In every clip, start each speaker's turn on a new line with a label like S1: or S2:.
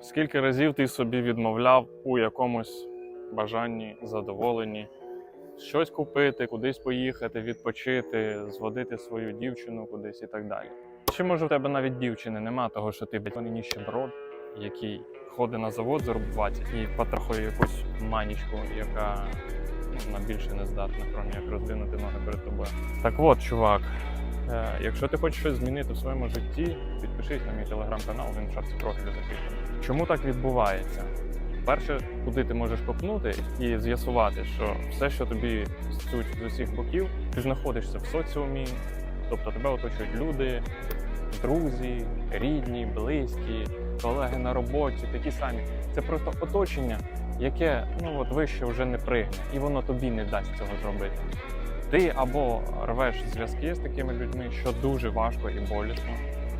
S1: Скільки разів ти собі відмовляв у якомусь бажанні, задоволенні щось купити, кудись поїхати, відпочити, зводити свою дівчину кудись і так далі. Чи може в тебе навіть дівчини нема того, що ти блядь, ніщеброд, який ходить на завод заробувати і потрахує якусь манічку, яка ну, на більше не здатна, крім як роздвинути ноги перед тобою. Так от, чувак, якщо ти хочеш щось змінити в своєму житті, підпишись на мій телеграм-канал, він в шапці профілю закріплений. Чому так відбувається? Перше, куди ти можеш копнути і з'ясувати, що все, що тобі стуть з усіх боків, ти знаходишся в соціумі, тобто тебе оточують люди, друзі, рідні, близькі, колеги на роботі, такі самі. Це просто оточення, яке ну от вище вже не пригне, і воно тобі не дасть цього зробити. Ти або рвеш зв'язки з такими людьми, що дуже важко і болісно.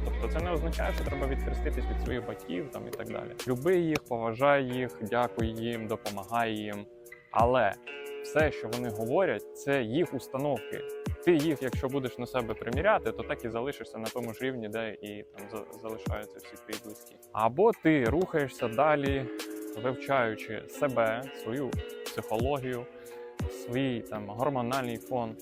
S1: Тобто це не означає, що треба відхреститись від своїх батьків там і так далі. Люби їх, поважай їх, дякуй їм, допомагай їм. Але все, що вони говорять, це їх установки. Ти їх, якщо будеш на себе приміряти, то так і залишишся на тому ж рівні, де і там залишаються всі твої близькі. Або ти рухаєшся далі, вивчаючи себе, свою психологію, свій там гормональний фон.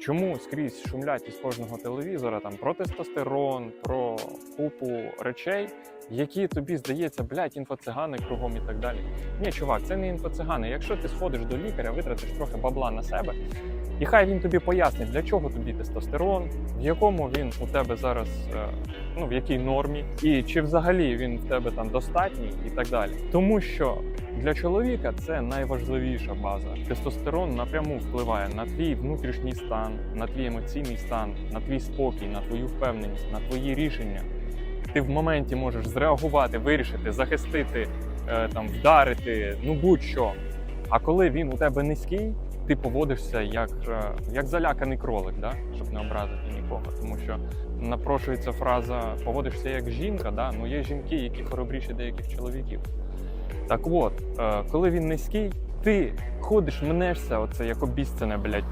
S1: Чому скрізь шумлять із кожного телевізора там про тестостерон, про купу речей, які тобі здається, блядь, інфоцигани кругом і так далі. Ні, чувак, це не інфоцигани. Якщо ти сходиш до лікаря, витратиш трохи бабла на себе, і хай він тобі пояснить, для чого тобі тестостерон, в якому він у тебе зараз, е, ну в якій нормі, і чи взагалі він в тебе там достатній, і так далі. Тому що для чоловіка це найважливіша база. Тестостерон напряму впливає на твій внутрішній стан, на твій емоційний стан, на твій спокій, на твою впевненість, на твої рішення. Ти в моменті можеш зреагувати, вирішити, захистити, е, там вдарити, ну будь-що. А коли він у тебе низький, ти поводишся як, е, як заляканий кролик, да? щоб не образити нікого. Тому що напрошується фраза поводишся як жінка. Да? Ну є жінки, які хоробріші деяких чоловіків. Так от, е, коли він низький, ти ходиш, мнешся, оце як обіцяне, блядь.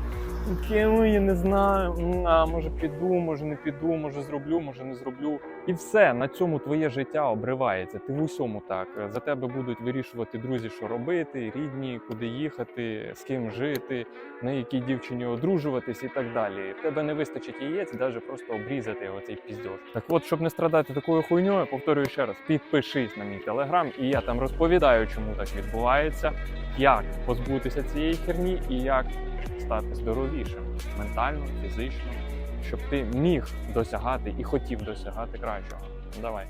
S1: Кему я не знаю, а може піду, може не піду, може зроблю, може не зроблю. І все, на цьому твоє життя обривається. Ти в усьому так. За тебе будуть вирішувати друзі, що робити, рідні, куди їхати, з ким жити, на якій дівчині одружуватись і так далі. В тебе не вистачить яєць, навіть просто обрізати оцей піздьош. Так от, щоб не страдати такою хуйньою, повторюю ще раз: підпишись на мій телеграм, і я там розповідаю, чому так відбувається, як позбутися цієї херні і як стати здоровішим ментально, фізично, щоб ти міг досягати і хотів досягати кращого. Давай.